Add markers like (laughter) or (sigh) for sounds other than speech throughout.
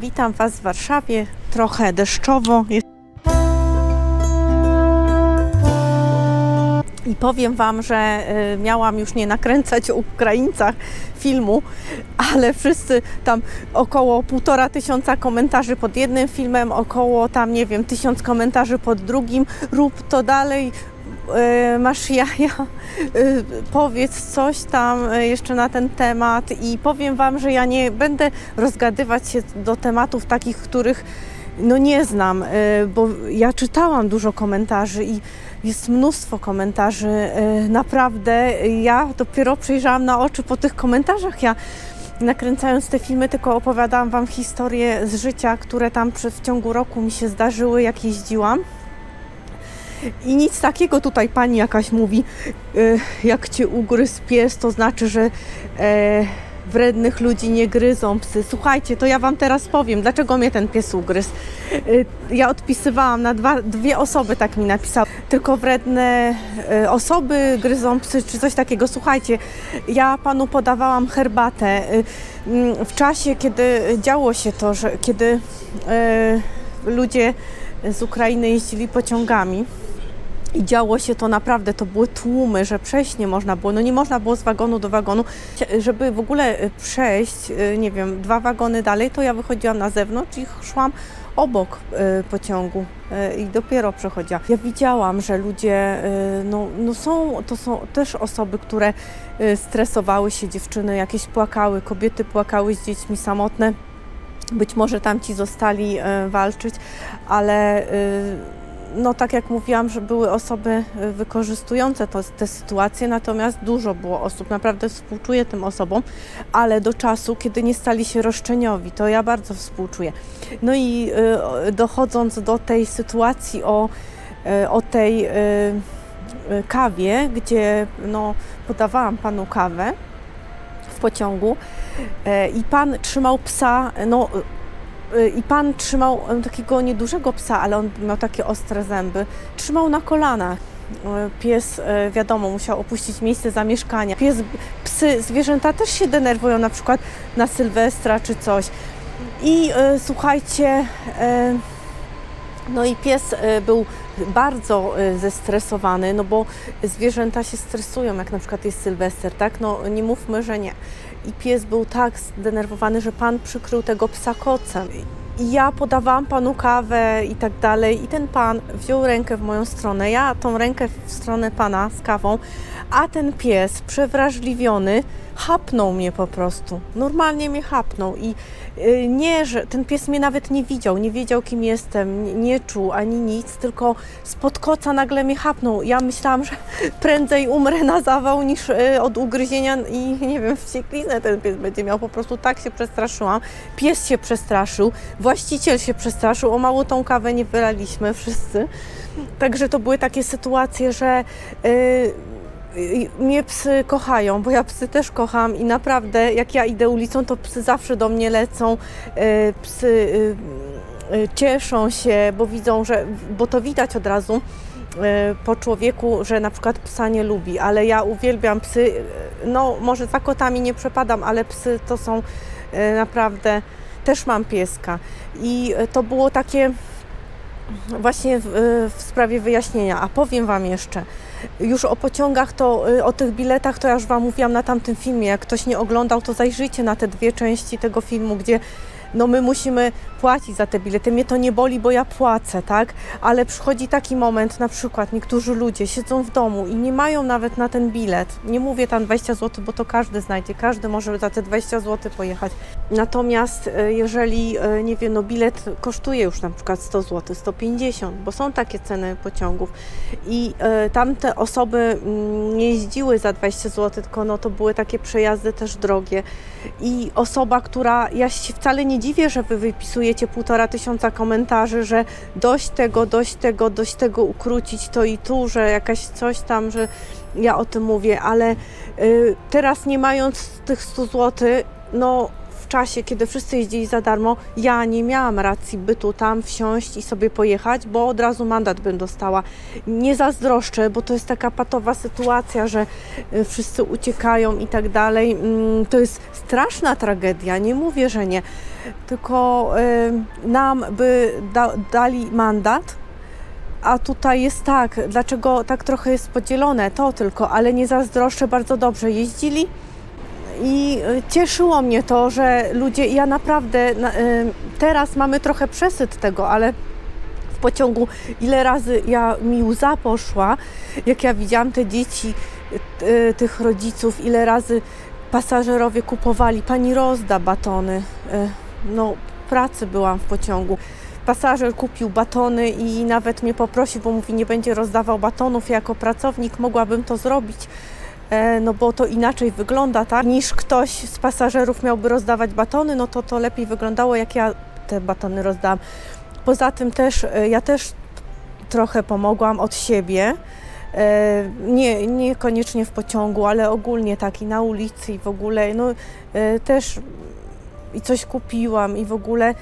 Witam Was w Warszawie, trochę deszczowo. I powiem Wam, że y, miałam już nie nakręcać o Ukraińcach filmu, ale wszyscy tam około półtora tysiąca komentarzy pod jednym filmem, około tam nie wiem, tysiąc komentarzy pod drugim. Rób to dalej, masz jaja, y, powiedz coś tam y, jeszcze na ten temat i powiem Wam, że ja nie będę rozgadywać się do tematów takich, których no nie znam, y, bo ja czytałam dużo komentarzy i jest mnóstwo komentarzy. y, Naprawdę ja dopiero przejrzałam na oczy po tych komentarzach. Ja nakręcając te filmy tylko opowiadałam Wam historie z życia, które tam w ciągu roku mi się zdarzyły, jak jeździłam. I nic takiego tutaj pani jakaś mówi, y, jak cię ugryzł pies, to znaczy, że e, wrednych ludzi nie gryzą psy. Słuchajcie, to ja wam teraz powiem, dlaczego mnie ten pies ugryzł. Y, Ja odpisywałam na dwa, dwie osoby, tak mi napisały. Tylko wredne e, osoby gryzą psy, czy coś takiego. Słuchajcie, ja panu podawałam herbatę w czasie, kiedy działo się to, że kiedy e, ludzie z Ukrainy jeździli pociągami. I działo się to naprawdę, to były tłumy, że przejść nie można było. No nie można było z wagonu do wagonu. Żeby w ogóle y, przejść, y, nie wiem, dwa wagony dalej, to ja wychodziłam na zewnątrz i szłam obok y, pociągu i dopiero przechodziłam. Ja widziałam, że ludzie, no, no są, to są też osoby, które stresowały się, dziewczyny jakieś płakały, kobiety płakały z dziećmi samotne. Być może tamci zostali y, walczyć, ale no tak jak mówiłam, że były osoby y, wykorzystujące to, te sytuacje, natomiast dużo było osób, naprawdę współczuję tym osobom, ale do czasu, kiedy nie stali się roszczeniowi, to ja bardzo współczuję. No i y, dochodząc do tej sytuacji o, y, o tej y, y, kawie, gdzie no, podawałam panu kawę w pociągu e, i pan trzymał psa, no y, i pan trzymał takiego niedużego psa, ale on miał takie ostre zęby. Trzymał na kolanach. E, Pies, e, wiadomo, musiał opuścić miejsce zamieszkania. Pies, psy, zwierzęta też się denerwują, na przykład na Sylwestra czy coś. I słuchajcie, no i pies był bardzo e, zestresowany, no bo zwierzęta się stresują, jak na przykład jest Sylwester, tak? No nie mówmy, że nie. I pies był tak zdenerwowany, że pan przykrył tego psa kocem. I ja podawałam panu kawę i tak dalej, i ten pan wziął rękę w moją stronę, ja tą rękę w stronę pana z kawą, a ten pies przewrażliwiony chapnął mnie po prostu. Normalnie mnie chapnął i y, nie, że ten pies mnie nawet nie widział, nie wiedział kim jestem, nie, czuł ani nic, tylko spod koca nagle mnie chapnął. Ja myślałam, że (laughs) prędzej umrę na zawał niż y, od ugryzienia i nie wiem, wścieklinę ten pies będzie miał. Po prostu tak się przestraszyłam. Pies się przestraszył, właściciel się przestraszył, o mało tą kawę nie wylaliśmy wszyscy. Także to były takie sytuacje, że y, y, mnie psy kochają, bo ja psy też kocham i naprawdę jak ja idę ulicą, to psy zawsze do mnie lecą. Y, psy y, y, cieszą się, bo widzą, że, bo to widać od razu po człowieku, że na przykład psa nie lubi, ale ja uwielbiam psy. No, może za kotami nie przepadam, ale psy to są naprawdę. Też mam pieska. I to było takie właśnie w, y, w sprawie wyjaśnienia. A powiem Wam jeszcze, już o pociągach, to y, o tych biletach, to ja już Wam mówiłam na tamtym filmie. Jak ktoś nie oglądał, to zajrzyjcie na te dwie części tego filmu, gdzie no my musimy płacić za te bilety. Mnie to nie boli, bo ja płacę, tak? Ale przychodzi taki moment, na przykład niektórzy ludzie siedzą w domu i nie mają nawet na ten bilet. Nie mówię tam 20 zł, bo to każdy znajdzie, każdy może za te 20 zł pojechać. Natomiast e, jeżeli, e, nie wiem, no bilet kosztuje już na przykład 100 zł, 150, bo są takie ceny pociągów i e, tamte osoby mm, nie jeździły za 20 zł, tylko no to były takie przejazdy też drogie i osoba, która, ja się wcale nie dziwię, że wy wypisujecie półtora tysiąca komentarzy, że dość tego, dość tego, dość tego ukrócić to i tu, że jakaś coś tam, że ja o tym mówię, ale y, teraz nie mając tych 100 zł, no w czasie, kiedy wszyscy jeździli za darmo, ja nie miałam racji bytu tam wsiąść i sobie pojechać, bo od razu mandat bym dostała. Nie zazdroszczę, bo to jest taka patowa sytuacja, że y, wszyscy uciekają i tak dalej. Mm, To jest straszna tragedia, nie mówię, że nie. Tylko y, nam by da, dali mandat, a tutaj jest tak, dlaczego tak trochę jest podzielone, to tylko, ale nie zazdroszczę, bardzo dobrze jeździli i y, cieszyło mnie to, że ludzie, ja naprawdę na- y, teraz mamy trochę przesyt tego, ale w pociągu ile razy ja mi łza poszła, jak ja widziałam te dzieci, y, tych rodziców, ile razy pasażerowie kupowali, pani rozda batony, no pracy byłam w pociągu. Pasażer kupił batony i nawet mnie poprosił, bo mówi, nie będzie rozdawał batonów. Ja jako pracownik mogłabym to zrobić, e, no bo to inaczej wygląda, tak? Niż ktoś z pasażerów miałby rozdawać batony, no to to lepiej wyglądało, jak ja te batony rozdałam. Poza tym też, e, ja też trochę pomogłam od siebie. E, Nie, niekoniecznie w pociągu, ale ogólnie tak i na ulicy i w ogóle, no e, też i coś kupiłam i w ogóle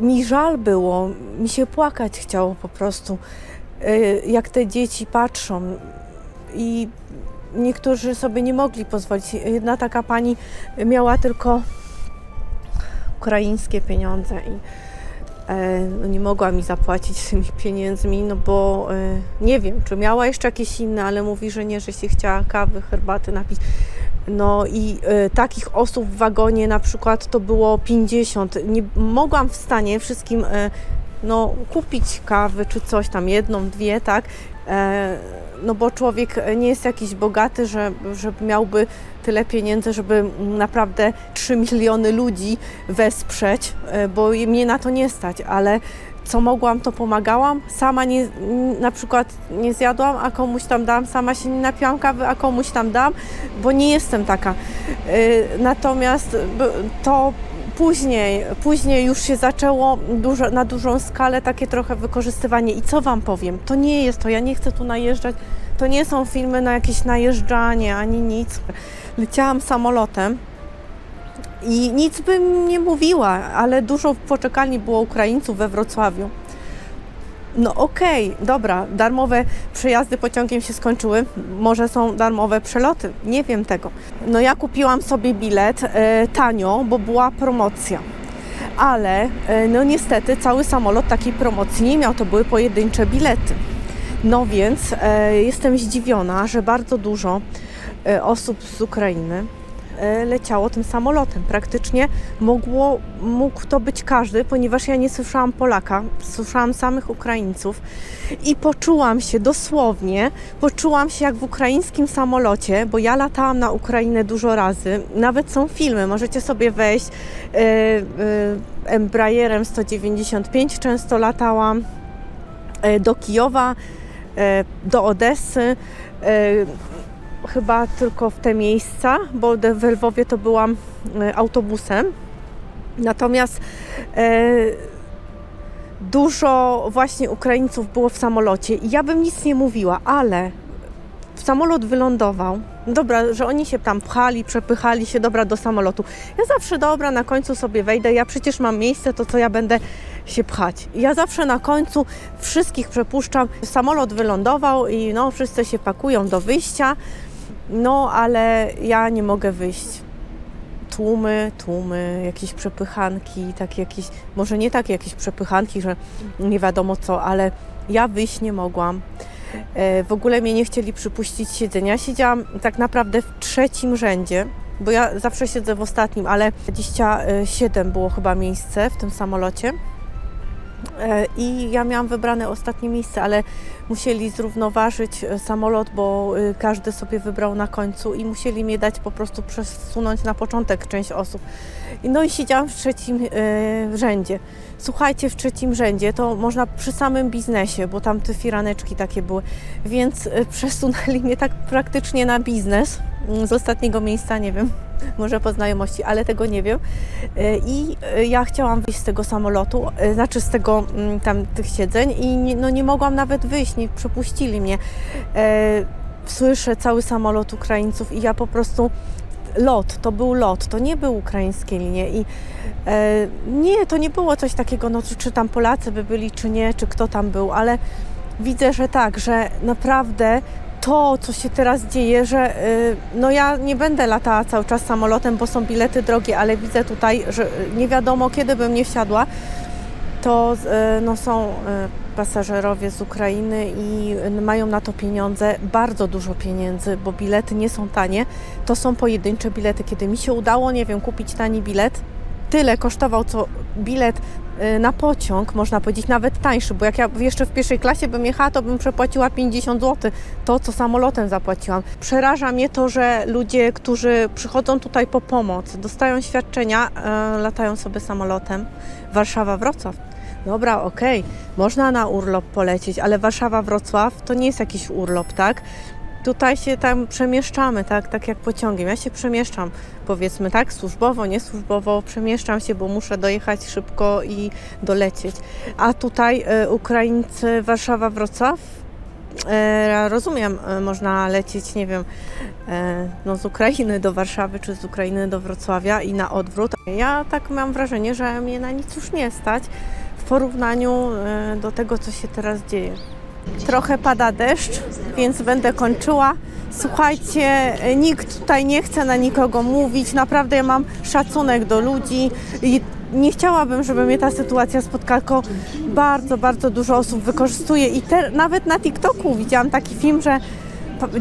mi żal było, mi się płakać chciało po prostu, e, jak te dzieci patrzą i niektórzy sobie nie mogli pozwolić. Jedna taka pani miała tylko ukraińskie pieniądze i e, no nie mogła mi zapłacić (laughs) tymi pieniędzmi, no bo e, nie wiem, czy miała jeszcze jakieś inne, ale mówi, że nie, że się chciała kawy, herbaty napić. No i e, takich osób w wagonie na przykład to było 50. Nie mogłam w stanie wszystkim no, kupić kawy czy coś tam, jedną, dwie, tak? E, no bo człowiek nie jest jakiś bogaty, że, że miałby tyle pieniędzy, żeby naprawdę 3 miliony ludzi wesprzeć, e, bo mnie na to nie stać, ale co mogłam, to pomagałam. Sama nie, na przykład nie zjadłam, a komuś tam dam, sama się nie napiłam kawy, a komuś tam dam, bo nie jestem taka. E, Natomiast to później, później już się zaczęło dużo, na dużą skalę takie trochę wykorzystywanie. I co Wam powiem, to nie jest to, ja nie chcę tu najeżdżać, to nie są filmy na jakieś najeżdżanie ani nic. Leciałam samolotem i nic bym nie mówiła, ale dużo w poczekalni było Ukraińców we Wrocławiu. No okej, dobra, darmowe przejazdy pociągiem się skończyły, może są darmowe przeloty, nie wiem tego. No ja kupiłam sobie bilet e, tanio, bo była promocja. Ale e, no niestety cały samolot takiej promocji nie miał, to były pojedyncze bilety. No więc e, jestem zdziwiona, że bardzo dużo osób z Ukrainy leciało tym samolotem. Praktycznie mogło, mógł to być każdy, ponieważ ja nie słyszałam Polaka, słyszałam samych Ukraińców i poczułam się dosłownie, poczułam się jak w ukraińskim samolocie, bo ja latałam na Ukrainę dużo razy. Nawet są filmy, możecie sobie wejść. E, e, Embraerem 195 często latałam e, do Kijowa, e, do Odessy. e, Chyba tylko w te miejsca, bo de- w Lwowie to byłam e, autobusem. Natomiast e, dużo właśnie Ukraińców było w samolocie i ja bym nic nie mówiła, ale samolot wylądował. Dobra, że oni się tam pchali, przepychali się, dobra, do samolotu. Ja zawsze, dobra, na końcu sobie wejdę, ja przecież mam miejsce, to co ja będę się pchać. Ja zawsze na końcu wszystkich przepuszczam. Samolot wylądował i no, wszyscy się pakują do wyjścia, no, ale ja nie mogę wyjść. Tłumy, tłumy, jakieś przepychanki, takie jakieś, może nie takie jakieś przepychanki, że nie wiadomo co, ale ja wyjść nie mogłam. E, W ogóle mnie nie chcieli przypuścić siedzenia. Siedziałam tak naprawdę w trzecim rzędzie, bo ja zawsze siedzę w ostatnim, ale 27 było chyba miejsce w tym samolocie. E, I ja miałam wybrane ostatnie miejsce, ale musieli zrównoważyć e, samolot, bo e, każdy sobie wybrał na końcu i musieli mnie dać po prostu przesunąć na początek część osób. No i siedziałam w trzecim rzędzie. Słuchajcie, w trzecim rzędzie to można przy samym biznesie, bo tam te firaneczki takie były, więc przesunęli mnie tak praktycznie na biznes z ostatniego miejsca, nie wiem, (laughs) może po znajomości, ale tego nie wiem. E, I e, ja chciałam wyjść z tego samolotu, e, znaczy z tego mm, tam tych siedzeń i nie, no nie mogłam nawet wyjść, nie przepuścili mnie. Słyszę cały samolot Ukraińców i ja po prostu lot, to był lot, to nie były ukraińskie linie i e, nie, to nie było coś takiego, no czy, czy tam Polacy by byli, czy nie, czy kto tam był, ale widzę, że tak, że naprawdę to, co się teraz dzieje, że y, no ja nie będę latała cały czas samolotem, bo są bilety drogie, ale widzę tutaj, że nie wiadomo kiedy bym nie wsiadła, to y, no, są y, pasażerowie z Ukrainy i y, mają na to pieniądze, bardzo dużo pieniędzy, bo bilety nie są tanie. To są pojedyncze bilety. Kiedy mi się udało, nie wiem, kupić tani bilet, tyle kosztował co bilet y, na pociąg, można powiedzieć, nawet tańszy, bo jak ja jeszcze w pierwszej klasie bym jechała, to bym przepłaciła 50 zł, to co samolotem zapłaciłam. Przeraża mnie to, że ludzie, którzy przychodzą tutaj po pomoc, dostają świadczenia, e, latają sobie samolotem. Warszawa-Wrocław. Dobra, okej, można na urlop polecieć, ale Warszawa-Wrocław to nie jest jakiś urlop, tak? Tutaj się tam przemieszczamy, tak, tak jak pociągiem. Ja się przemieszczam, powiedzmy tak, służbowo, niesłużbowo, przemieszczam się, bo muszę dojechać szybko i dolecieć. A tutaj e, Ukraińcy Warszawa-Wrocław, e, rozumiem, e, można lecieć, nie wiem, e, no z Ukrainy do Warszawy, czy z Ukrainy do Wrocławia i na odwrót. Ja tak mam wrażenie, że mnie na nic już nie stać w porównaniu e, do tego, co się teraz dzieje. Trochę pada deszcz, więc będę kończyła. Słuchajcie, nikt tutaj nie chce na nikogo mówić. Naprawdę ja mam szacunek do ludzi i nie chciałabym, żeby mnie ta sytuacja spotkała, tylko bardzo, bardzo dużo osób wykorzystuje i te, nawet na TikToku widziałam taki film, że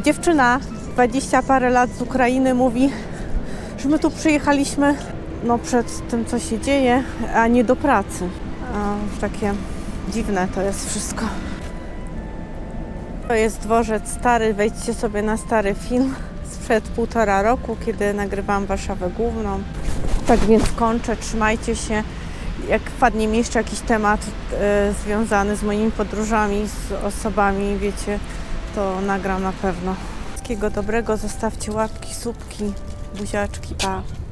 dziewczyna 20 parę lat z Ukrainy mówi, że my tu przyjechaliśmy no, przed tym, co się dzieje, a nie do pracy. A, takie dziwne to jest wszystko. To jest dworzec stary, wejdźcie sobie na stary film sprzed półtora roku, kiedy nagrywałam Warszawę Główną. Tak więc kończę, trzymajcie się. Jak wpadnie mi jeszcze jakiś temat e, związany z moimi podróżami, z osobami, wiecie, to nagram na pewno. Wszystkiego dobrego, zostawcie łapki, słupki, buziaczki, pa.